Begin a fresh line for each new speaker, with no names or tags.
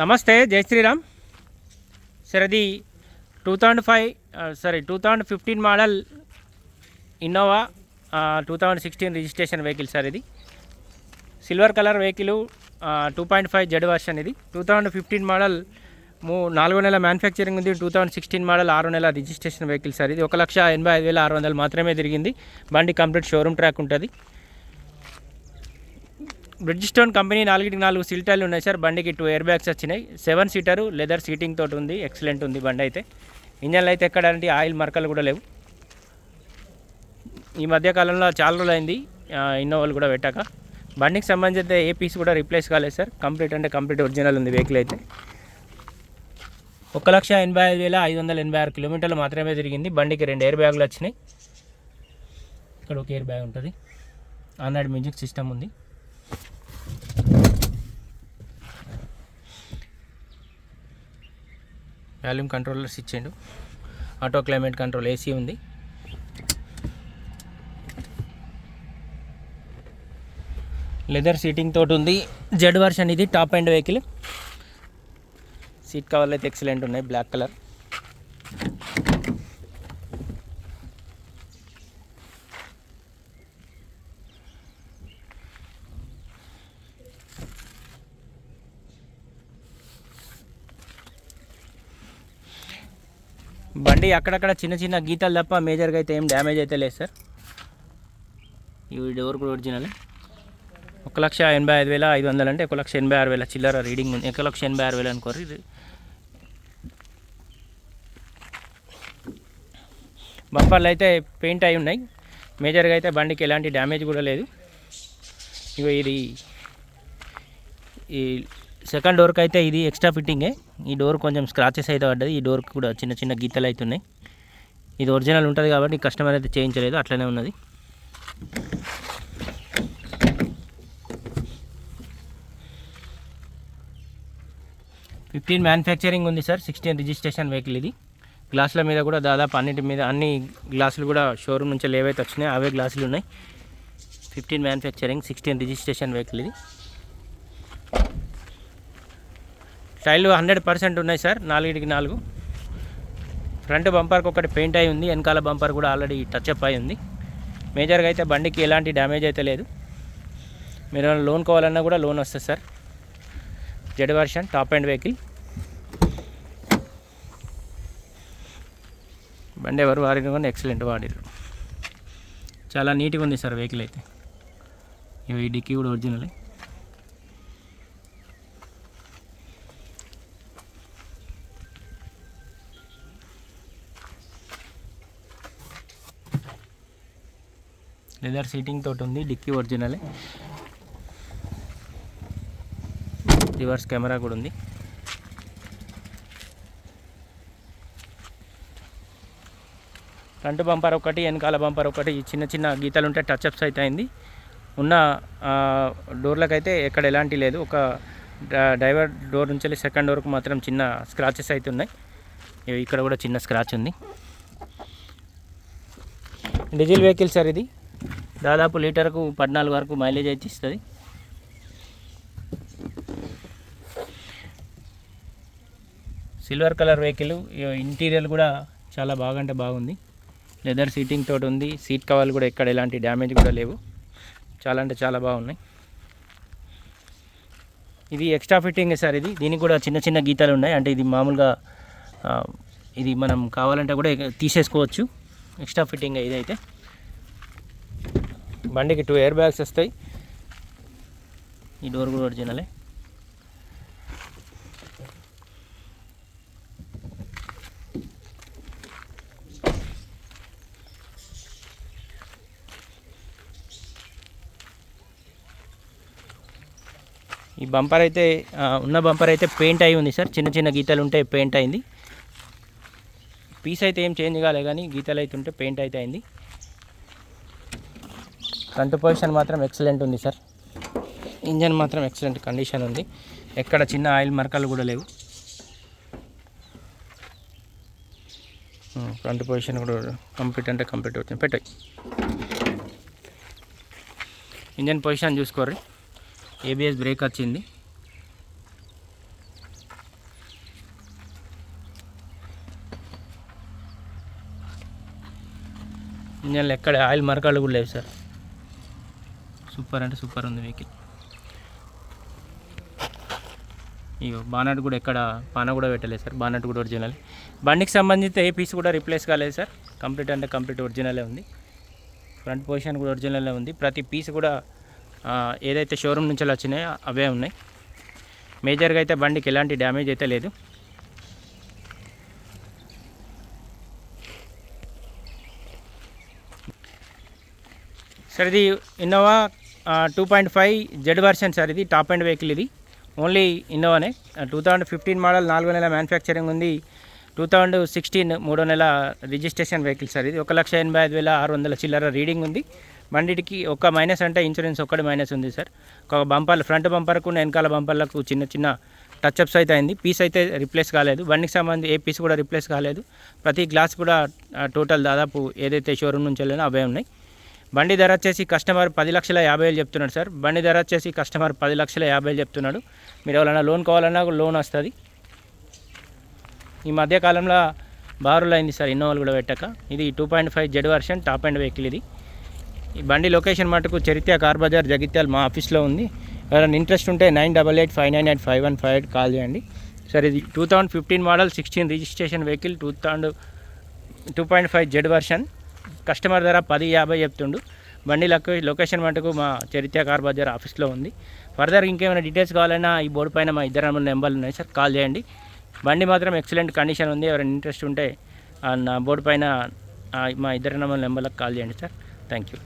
నమస్తే జై శ్రీరామ్. సార్ అది two thousand five sorry two thousand fifteen model Innova two thousand sixteen registration vehicle sir ఇది. Silver colour vehicle two point five Z version ఇది two thousand fifteen model మూ నాలుగో నెల manufacturing ఉంది. Two thousand sixteen model ఆరు నెల registration vehicle sir ఇది. ఒక లక్ష ఎనభై ఐదు వేల ఆరు వందలు మాత్రమే తిరిగింది. బండి కంప్లీట్ షోరూమ్ ట్రాక్ ఉంటుంది. బ్రిడ్జ్స్టోన్ కంపెనీ నాలుగుకి నాలుగు సీటర్లు ఉన్నాయి సార్. బండికి టూ ఎయిర్ బ్యాగ్స్ వచ్చినాయి. సెవెన్ సీటరు లెదర్ సీటింగ్ తోటి ఉంది. ఎక్సలెంట్ ఉంది బండి అయితే. ఇంజన్లు అయితే ఎక్కడానికి ఆయిల్ మరకలు కూడా లేవు. ఈ మధ్యకాలంలో చాలా రోజులు అయింది. ఇన్నోవాలు కూడా పెట్టాక. బండికి సంబంధించి ఏ పీస్ కూడా రీప్లేస్ కాలేదు సార్. కంప్లీట్ అంటే కంప్లీట్ ఒరిజినల్ ఉంది వెహికల్ అయితే. ఒక లక్ష ఎనభై ఐదు వేల ఐదు వందల ఎనభై ఆరు కిలోమీటర్లు మాత్రమే తిరిగింది. బండికి రెండు ఎయిర్ బ్యాగులు వచ్చినాయి. ఇక్కడ ఒక ఎయిర్ బ్యాగ్ ఉంటుంది. ఆండ్రాయిడ్ మ్యూజిక్ సిస్టమ్ ఉంది. వాల్యూమ్ కంట్రోలర్స్ ఇచ్చిండు ఆటో క్లైమేట్ కంట్రోల్ ఏసీ ఉంది. లెదర్ సీటింగ్ తోటి ఉంది. జెడ్ వర్షన్ ఇది టాప్ అండ్ వెహికల్. సీట్ కవర్లు అయితే ఎక్సలెంట్ ఉన్నాయి బ్లాక్ కలర్. బండి అక్కడక్కడ చిన్న చిన్న గీతలు తప్ప మేజర్గా అయితే ఏం డ్యామేజ్ అయితే లేదు సార్. ఈ డోర్ కూడా ఒరిజినల్ ఒక లక్ష ఎనభై ఐదు వేల ఐదు వందలు అంటే ఒక లక్ష ఎనభై ఆరు వేల చిల్లర రీడింగ్ ఉంది. ఒక లక్ష ఎనభై ఆరు వేలు అనుకోరు బంపర్లు అయితే పెయింట్ అయి ఉన్నాయి. మేజర్గా అయితే బండికి ఎలాంటి డ్యామేజ్ కూడా లేదు. ఇగో ఇది ఈ సెకండ్ డోర్కి అయితే ఇది ఎక్స్ట్రా ఫిట్టింగే. ఈ డోర్ కొంచెం స్క్రాచెస్ అయితే పడ్డది. ఈ డోర్కి కూడా చిన్న చిన్న గీతలు అవుతున్నాయి ఇది ఒరిజినల్ ఉంటుంది కాబట్టి కస్టమర్ అయితే చేయించలేదు. అట్లనే ఉన్నది. ఫిఫ్టీన్ మ్యానుఫ్యాక్చరింగ్ ఉంది సార్. సిక్స్టీన్ రిజిస్ట్రేషన్ వెహికల్ ఇది. గ్లాసుల మీద కూడా దాదాపు అన్నిటి మీద అన్ని గ్లాసులు కూడా షోరూమ్ నుంచి ఏవైతే వచ్చినాయో. అవే గ్లాసులు ఉన్నాయి. Fifteen manufacturing sixteen registration vehicle ఇది. టైర్లు హండ్రెడ్ పర్సెంట్ ఉన్నాయి సార్ నాలుగిటికి నాలుగు. ఫ్రంట్ బంపర్కి ఒకటి పెయింట్ అయి ఉంది వెనకాల బంపర్ కూడా ఆల్రెడీ టచ్ అప్ అయి ఉంది. మేజర్గా అయితే బండికి ఎలాంటి డ్యామేజ్ అయితే లేదు. మీరు ఏమైనా లోన్ కావాలన్నా కూడా లోన్ వస్తుంది sir. Z version top end vehicle బండి ఎవరు వాడిన కానీ ఎక్సలెంట్ వాడిరు చాలా నీట్గా ఉంది సార్ వెహికల్ అయితే. ఇవి ఈ డిక్కీ కూడా ఒరిజినల్ లెదర్ సీటింగ్ తోటి ఉంది డిక్కీ ఒరిజినలే. రివర్స్ కెమెరా కూడా ఉంది. ఫ్రంట్ బంపర్ ఒకటి వెనకాల బంపర్ ఒకటి చిన్న చిన్న గీతలు ఉంటే టచ్అప్స్ అయితే అయింది. ఉన్న డోర్లకైతే ఎక్కడ ఎలాంటి లేదు. ఒక డ్రైవర్ డోర్ నుంచి వెళ్ళి సెకండ్ డోర్కి మాత్రం చిన్న స్క్రాచెస్ అయితే ఉన్నాయి. ఇక్కడ కూడా చిన్న స్క్రాచ్ ఉంది. డీజిల్ వెహికల్ సార్ ఇది? దాదాపు లీటర్కు పద్నాలుగు వరకు మైలేజ్ అయితే ఇస్తుంది. సిల్వర్ కలర్ వెహికల్ ఇంటీరియర్ కూడా చాలా బాగా అంటే బాగుంది. లెదర్ సీటింగ్ తోటి ఉంది. సీట్ కవర్లు కూడా ఎక్కడ ఎలాంటి డ్యామేజ్ కూడా లేవు. చాలా అంటే చాలా బాగున్నాయి. ఇది ఎక్స్ట్రా ఫిట్టింగ్ సార్ ఇది. దీనికి కూడా చిన్న చిన్న గీతాలు ఉన్నాయి. అంటే ఇది మామూలుగా ఇది మనం కావాలంటే కూడా తీసేసుకోవచ్చు. ఎక్స్ట్రా ఫిట్టింగ్ ఇదైతే. బండికి టూ ఎయిర్ బ్యాగ్స్ వస్తాయి. ఈ డోర్ కూడా ఒరిజినలే ఈ బంపర్ అయితే ఉన్న బంపర్ అయితే పెయింట్ అయి ఉంది సార్. చిన్న చిన్న గీతలు ఉంటే పెయింట్ అయింది. పీస్ అయితే ఏం చేంజ్ కాలే కానీ గీతలు అయితే ఉంటే పెయింట్ అయితే అయింది. ఫ్రంట్ పొజిషన్ మాత్రం ఎక్సలెంట్ ఉంది సార్ ఇంజన్ మాత్రం ఎక్సలెంట్ కండిషన్ ఉంది. ఎక్కడ చిన్న ఆయిల్ మరకలు కూడా లేవు. Hmm, ఫ్రంట్ పొజిషన్ కూడా కంప్లీట్ అంటే కంప్లీట్ అవుతుంది. పెట్టాయి ఇంజన్ పొజిషన్ చూసుకోర్రి. ఏబిఎస్ బ్రేక్ వచ్చింది. ఇంజన్లో ఎక్కడ ఆయిల్ మరకాలు కూడా లేవు సార్ సూపర్ అంటే సూపర్ ఉంది వెహికల్. ఇగో బానట్ కూడా ఎక్కడ పాన కూడా పెట్టలేదు సార్ బానట్ కూడా ఒరిజినల్ బండికి సంబంధించి ఏ పీస్ కూడా రిప్లేస్ కాలేదు సార్. కంప్లీట్ అంటే కంప్లీట్ ఒరిజినలే ఉంది. ఫ్రంట్ పొజిషన్ కూడా ఒరిజినలే ఉంది. ప్రతి పీస్ కూడా ఏదైతే షోరూమ్ నుంచి వచ్చినాయో అవే ఉన్నాయి. మేజర్గా అయితే బండికి ఎలాంటి డ్యామేజ్ అయితే లేదు. సార్ ఇది Innova two point five Z version sir ఇది టాప్ అండ్ వెహికల్ ఇది. ఓన్లీ ఇన్నోవానే టూ థౌజండ్ ఫిఫ్టీన్ మోడల్ నాలుగో నెల మ్యానుఫ్యాక్చరింగ్ ఉంది. టూ థౌజండ్ సిక్స్టీన్ మూడో నెల రిజిస్ట్రేషన్ వెహికల్ సార్ ఇది. ఒక లక్ష ఎనభై ఐదు వేల ఆరు వందల చిల్లర రీడింగ్ ఉంది. బండికి ఒక మైనస్ అంటే ఇన్సూరెన్స్ ఒక్కటి మైనస్ ఉంది సార్ ఒక బంపర్ ఫ్రంట్ బంపర్కు వెనకాల బంపర్లకు చిన్న చిన్న టచ్అప్స్ అయితే అయింది. పీస్ అయితే రిప్లేస్ కాలేదు. బండికి సంబంధించి ఏ పీస్ కూడా రిప్లేస్ కాలేదు. ప్రతి గ్లాస్ కూడా టోటల్ దాదాపు ఏదైతే షోరూమ్ నుంచి వెళ్ళినా అవే ఉన్నాయి. బండి ధర వచ్చేసి కస్టమర్ పది లక్షల యాభై వేలు చెప్తున్నాడు సార్. బండి ధర వచ్చేసి కస్టమర్ పది లక్షల యాభై వేలు చెప్తున్నాడు. మీరు ఎవరైనా లోన్ కావాలన్నా లోన్ వస్తుంది. ఈ మధ్యకాలంలో బారులు అయింది సార్ ఇన్నోవాలు కూడా పెట్టక. ఇది two point five Z version top end vehicle ఇది. ఈ బండి లొకేషన్ మటుకు చరిత్ర కార్ బజార్ జగిత్యాల మా ఆఫీస్లో ఉంది. ఎవరైనా ఇంట్రెస్ట్ ఉంటే nine double eight five nine eight five one five eight call చేయండి. సార్ ఇది two thousand fifteen model sixteen registration vehicle two thousand two point five Z version. Customer ధర పది యాభై చెప్తుండు. బండి లొకే లొకేషన్ మటుకు మా చరిత్ర కార్ బజార్ ఆఫీస్లో ఉంది. ఫర్దర్ ఇంకేమైనా డీటెయిల్స్ కావాలన్నా ఈ బోర్డు పైన మా ఇద్దరు నెంబర్లు ఉన్నాయి సార్ కాల్ చేయండి. బండి మాత్రం ఎక్సలెంట్ కండిషన్ ఉంది. ఎవరైనా ఇంట్రెస్ట్ ఉంటే ఆ నా బోర్డు పైన మా ఇద్దరు నెంబర్లకు కాల్ చేయండి సార్. Thank you